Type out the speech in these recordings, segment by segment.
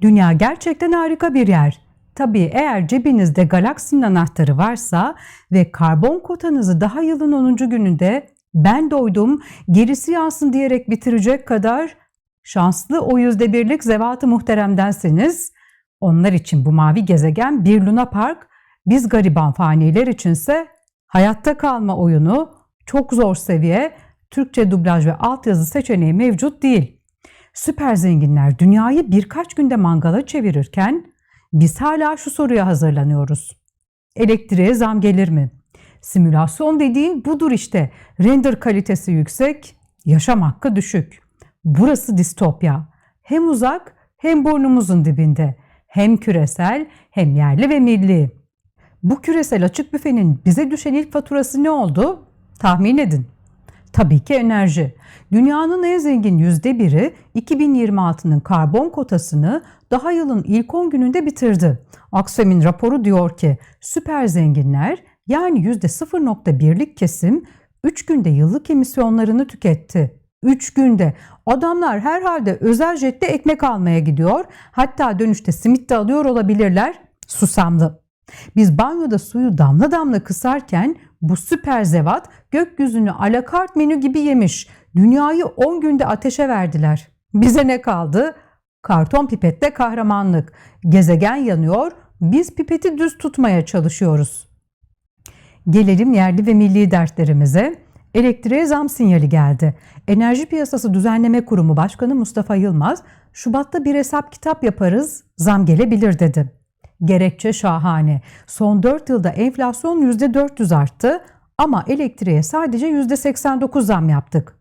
Dünya gerçekten harika bir yer. Tabii eğer cebinizde galaksinin anahtarı varsa ve karbon kotanızı daha yılın 10. gününde ben doydum gerisi yansın diyerek bitirecek kadar şanslı o yüzde birlik zevat-ı muhteremdensiniz. Onlar için bu mavi gezegen bir luna park, biz gariban faniler içinse hayatta kalma oyunu, çok zor seviye, Türkçe dublaj ve altyazı seçeneği mevcut değil. Süper zenginler dünyayı birkaç günde mangala çevirirken biz hala şu soruya hazırlanıyoruz. Elektriğe zam gelir mi? Simülasyon dediğin budur işte. Render kalitesi yüksek, yaşam hakkı düşük. Burası distopya. Hem uzak hem burnumuzun dibinde. Hem küresel hem yerli ve milli. Bu küresel açık büfenin bize düşen ilk faturası ne oldu? Tahmin edin. Tabii ki enerji. Dünyanın en zengin yüzde biri 2026'nın karbon kotasını daha yılın ilk 10 gününde bitirdi. Aksem'in raporu diyor ki süper zenginler yani yüzde 0.1'lik kesim 3 günde yıllık emisyonlarını tüketti. 3 günde. Adamlar herhalde özel jette ekmek almaya gidiyor. Hatta dönüşte simit de alıyor olabilirler. Susamlı. Biz banyoda suyu damla damla kısarken bu süper zevat gökyüzünü alakart menü gibi yemiş. Dünyayı 10 günde ateşe verdiler. Bize ne kaldı? Karton pipette kahramanlık. Gezegen yanıyor, biz pipeti düz tutmaya çalışıyoruz. Gelelim yerli ve milli dertlerimize. Elektriğe zam sinyali geldi. Enerji Piyasası Düzenleme Kurumu Başkanı Mustafa Yılmaz, Şubat'ta bir hesap kitap yaparız, zam gelebilir dedi. Gerekçe şahane. Son 4 yılda enflasyon %400 arttı ama elektriğe sadece %89 zam yaptık.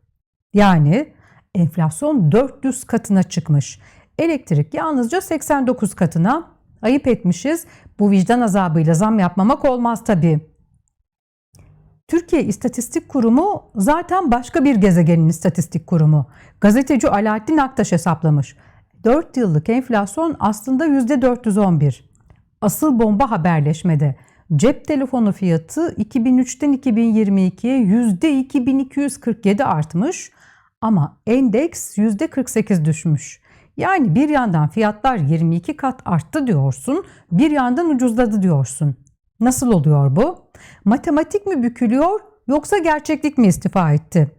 Yani enflasyon 400 katına çıkmış. Elektrik yalnızca 89 katına. Ayıp etmişiz. Bu vicdan azabıyla zam yapmamak olmaz tabii. Türkiye İstatistik Kurumu zaten başka bir gezegenin istatistik kurumu. Gazeteci Alaaddin Aktaş hesaplamış. 4 yıllık enflasyon aslında %411. Asıl bomba haberleşmede. Cep telefonu fiyatı 2003'ten 2022'ye %2247 artmış ama endeks %48 düşmüş. Yani bir yandan fiyatlar 22 kat arttı diyorsun, bir yandan ucuzladı diyorsun. Nasıl oluyor bu? Matematik mi bükülüyor yoksa gerçeklik mi istifa etti?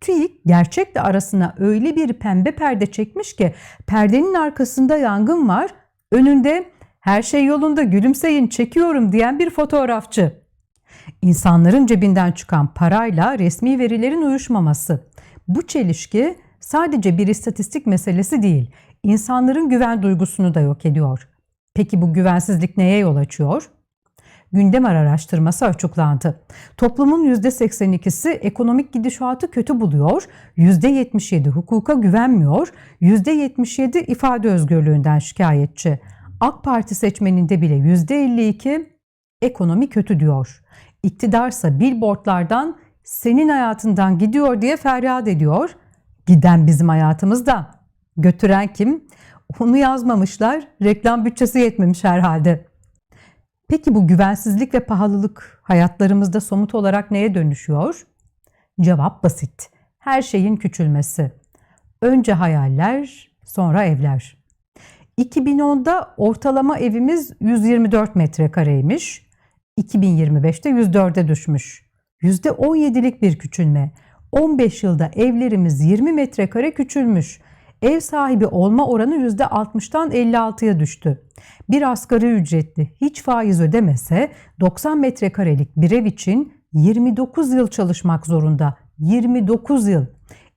TÜİK gerçekle arasına öyle bir pembe perde çekmiş ki perdenin arkasında yangın var, önünde her şey yolunda gülümseyin çekiyorum diyen bir fotoğrafçı. İnsanların cebinden çıkan parayla resmi verilerin uyuşmaması. Bu çelişki sadece bir istatistik meselesi değil, insanların güven duygusunu da yok ediyor. Peki bu güvensizlik neye yol açıyor? Gündem araştırması açıklandı. Toplumun %82'si ekonomik gidişatı kötü buluyor, %77 hukuka güvenmiyor, %77 ifade özgürlüğünden şikayetçi. AK Parti seçmeninde bile %52 ekonomi kötü diyor. İktidarsa billboardlardan senin hayatından gidiyor diye feryat ediyor. Giden bizim hayatımızda. Götüren kim? Onu yazmamışlar. Reklam bütçesi yetmemiş herhalde. Peki bu güvensizlik ve pahalılık hayatlarımızda somut olarak neye dönüşüyor? Cevap basit. Her şeyin küçülmesi. Önce hayaller, sonra evler. 2010'da ortalama evimiz 124 metrekareymiş. 2025'te 104'e düşmüş. %17'lik bir küçülme. 15 yılda evlerimiz 20 metrekare küçülmüş. Ev sahibi olma oranı %60'tan 56'ya düştü. Bir asgari ücretli hiç faiz ödemese 90 metrekarelik bir ev için 29 yıl çalışmak zorunda. 29 yıl.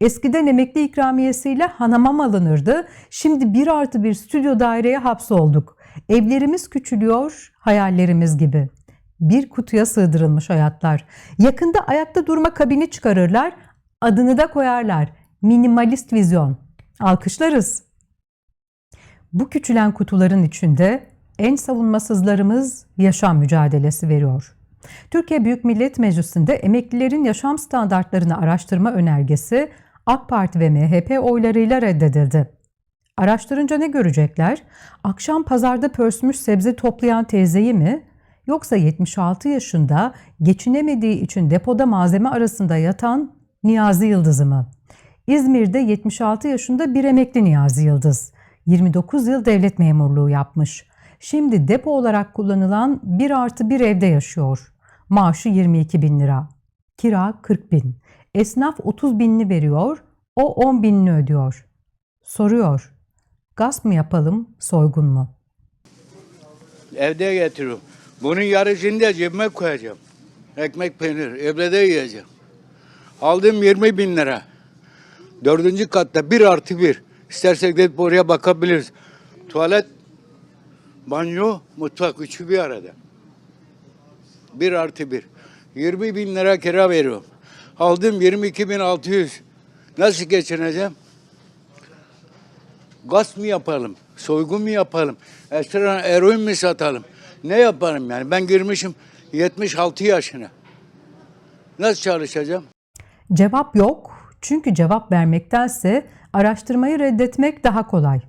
Eskiden emekli ikramiyesiyle hanamam alınırdı. Şimdi bir artı bir stüdyo daireye hapsolduk. Evlerimiz küçülüyor, hayallerimiz gibi. Bir kutuya sığdırılmış hayatlar. Yakında ayakta durma kabini çıkarırlar, adını da koyarlar. Minimalist vizyon. Alkışlarız. Bu küçülen kutuların içinde en savunmasızlarımız yaşam mücadelesi veriyor. Türkiye Büyük Millet Meclisi'nde emeklilerin yaşam standartlarını araştırma önergesi AK Parti ve MHP oylarıyla reddedildi. Araştırınca ne görecekler? Akşam pazarda pörsmüş sebze toplayan teyzeyi mi? Yoksa 76 yaşında geçinemediği için depoda malzeme arasında yatan Niyazi Yıldız'ı mı? İzmir'de 76 yaşında bir emekli Niyazi Yıldız. 29 yıl devlet memurluğu yapmış. Şimdi depo olarak kullanılan 1 artı 1 evde yaşıyor. Maaşı 22 bin lira. Kira 40 bin. Esnaf 30 binini veriyor, o 10 binini ödüyor. Soruyor, gasp mı yapalım, soygun mu? Evde getiriyorum. Bunun yarısını da cebime koyacağım. Ekmek peynir. Evde de yiyeceğim. Aldım 20 bin lira. Dördüncü katta bir artı bir. İstersek de oraya bakabiliriz. Tuvalet, banyo, mutfak üçü bir arada. Bir artı bir. 20 bin lira kira veriyorum. Aldım 22 bin 600. Nasıl geçineceğim? Gasp mı yapalım? Soygun mu yapalım? Esra eroin mi satalım? Ne yapalım yani? Ben girmişim 76 yaşına. Nasıl çalışacağım? Cevap yok çünkü cevap vermektense araştırmayı reddetmek daha kolay.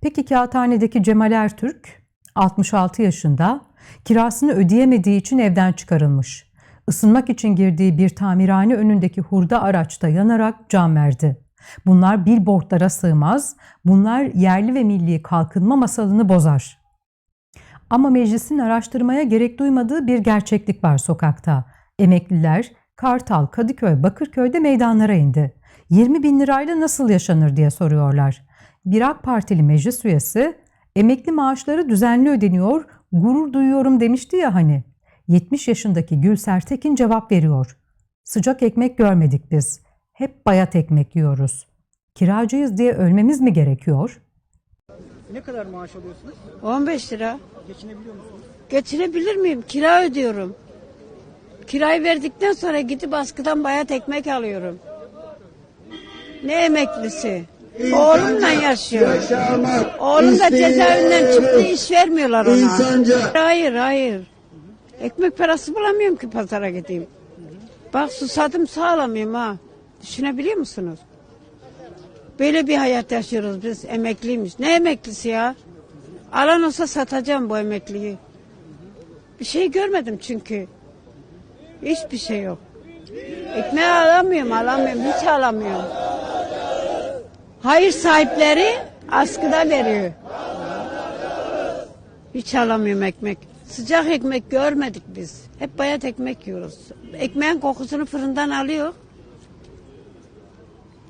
Peki kağıthanedeki Cemal Ertürk 66 yaşında kirasını ödeyemediği için evden çıkarılmış. Isınmak için girdiği bir tamirhane önündeki hurda araçta yanarak can verdi. Bunlar billboardlara sığmaz, bunlar yerli ve milli kalkınma masalını bozar. Ama meclisin araştırmaya gerek duymadığı bir gerçeklik var sokakta. Emekliler Kartal, Kadıköy, Bakırköy'de meydanlara indi. 20 bin lirayla nasıl yaşanır diye soruyorlar. Bir AK Partili meclis üyesi emekli maaşları düzenli ödeniyor, gurur duyuyorum demişti ya hani. 70 yaşındaki Gülser Tekin cevap veriyor. Sıcak ekmek görmedik biz. Hep bayat ekmek yiyoruz. Kiracıyız diye ölmemiz mi gerekiyor? Ne kadar maaş alıyorsunuz? 15 lira. Geçinebiliyor musunuz? Geçinebilir miyim? Kira ödüyorum. Kirayı verdikten sonra gidip askıdan bayat ekmek alıyorum. Ne emeklisi? Oğlumla yaşıyor. Oğlum da cezaevinden çıktı iş vermiyorlar ona. Hayır hayır. Ekmek parası bulamıyorum ki pazara gideyim. Bak susadım sağlamıyorum ha. Düşünebiliyor musunuz? Böyle bir hayat yaşıyoruz biz emekliymiş. Ne emeklisi ya? Alan olsa satacağım bu emekliyi. Bir şey görmedim çünkü. Hiçbir şey yok. Ekmeği alamıyorum, alamıyorum, hiç alamıyorum. Hayır sahipleri askıda veriyor. Hiç alamıyorum ekmek. Sıcak ekmek görmedik biz. Hep bayat ekmek yiyoruz. Ekmeğin kokusunu fırından alıyor.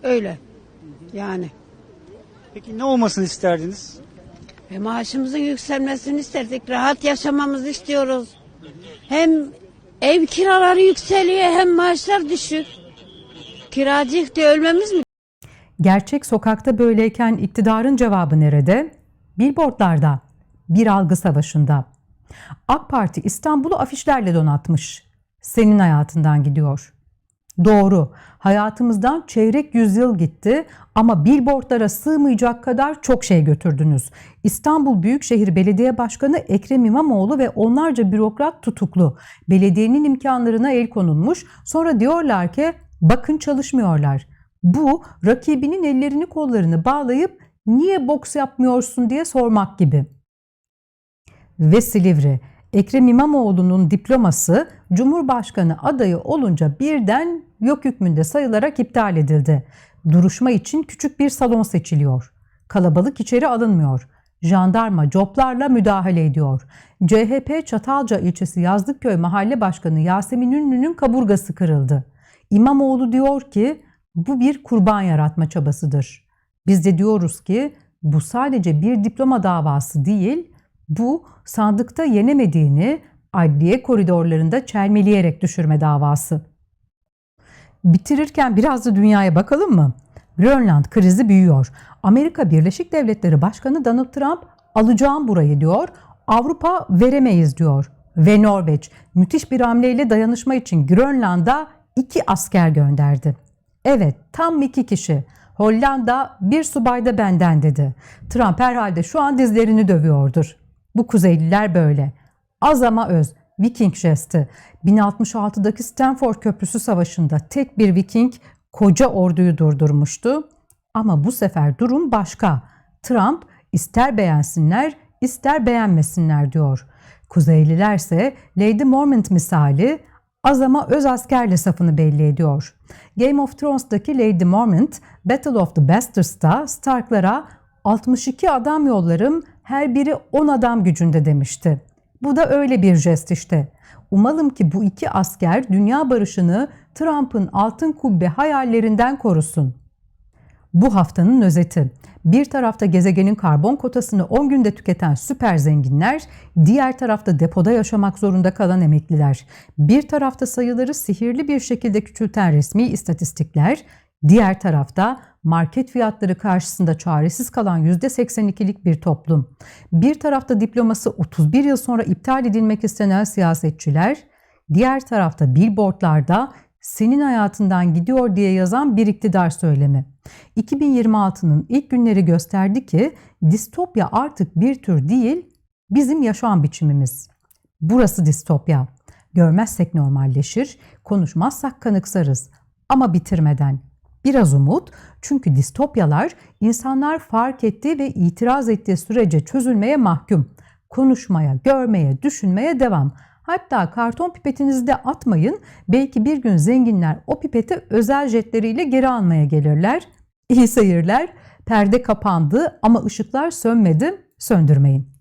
Öyle. Yani. Peki ne olmasını isterdiniz? E maaşımızın yükselmesini isterdik. Rahat yaşamamızı istiyoruz. Hem ev kiraları yükseliyor hem maaşlar düşük. Kiracıyık diye ölmemiz mi Gerçek sokakta böyleyken iktidarın cevabı nerede? Billboardlarda, bir algı savaşında. AK Parti İstanbul'u afişlerle donatmış. Senin hayatından gidiyor. Doğru, hayatımızdan çeyrek yüzyıl gitti ama billboardlara sığmayacak kadar çok şey götürdünüz. İstanbul Büyükşehir Belediye Başkanı Ekrem İmamoğlu ve onlarca bürokrat tutuklu. Belediyenin imkanlarına el konulmuş. Sonra diyorlar ki bakın çalışmıyorlar. Bu rakibinin ellerini kollarını bağlayıp niye boks yapmıyorsun diye sormak gibi. Ve Silivri. Ekrem İmamoğlu'nun diploması Cumhurbaşkanı adayı olunca birden yok hükmünde sayılarak iptal edildi. Duruşma için küçük bir salon seçiliyor. Kalabalık içeri alınmıyor. Jandarma coplarla müdahale ediyor. CHP Çatalca ilçesi Yazlıkköy Mahalle Başkanı Yasemin Ünlü'nün kaburgası kırıldı. İmamoğlu diyor ki bu bir kurban yaratma çabasıdır. Biz de diyoruz ki bu sadece bir diploma davası değil, bu sandıkta yenemediğini adliye koridorlarında çelmeleyerek düşürme davası. Bitirirken biraz da dünyaya bakalım mı? Grönland krizi büyüyor. Amerika Birleşik Devletleri Başkanı Donald Trump alacağım burayı diyor. Avrupa veremeyiz diyor. Ve Norveç müthiş bir hamleyle dayanışma için Grönland'a iki asker gönderdi. Evet tam iki kişi. Hollanda bir subay da benden dedi. Trump herhalde şu an dizlerini dövüyordur. Bu Kuzeyliler böyle. Az ama öz. Viking jesti. 1066'daki Stanford Köprüsü Savaşı'nda tek bir Viking koca orduyu durdurmuştu. Ama bu sefer durum başka. Trump ister beğensinler ister beğenmesinler diyor. Kuzeylilerse Lady Mormont misali az ama öz askerle safını belli ediyor. Game of Thrones'daki Lady Mormont Battle of the Bastards'ta Stark'lara 62 adam yollarım, her biri 10 adam gücünde demişti. Bu da öyle bir jest işte. Umalım ki bu iki asker dünya barışını Trump'ın altın kubbe hayallerinden korusun. Bu haftanın özeti. Bir tarafta gezegenin karbon kotasını 10 günde tüketen süper zenginler, diğer tarafta depoda yaşamak zorunda kalan emekliler. Bir tarafta sayıları sihirli bir şekilde küçülten resmi istatistikler, diğer tarafta market fiyatları karşısında çaresiz kalan %82'lik bir toplum. Bir tarafta diploması 31 yıl sonra iptal edilmek istenen siyasetçiler, diğer tarafta billboardlarda senin hayatından gidiyor diye yazan bir iktidar söylemi. 2026'nın ilk günleri gösterdi ki distopya artık bir tür değil, bizim yaşam biçimimiz. Burası distopya. Görmezsek normalleşir, konuşmazsak kanıksarız. Ama bitirmeden. Biraz umut çünkü distopyalar insanlar fark ettiği ve itiraz ettiği sürece çözülmeye mahkum. Konuşmaya, görmeye, düşünmeye devam. Hatta karton pipetinizi de atmayın. Belki bir gün zenginler o pipeti özel jetleriyle geri almaya gelirler. İyi seyirler. Perde kapandı ama ışıklar sönmedi. Söndürmeyin.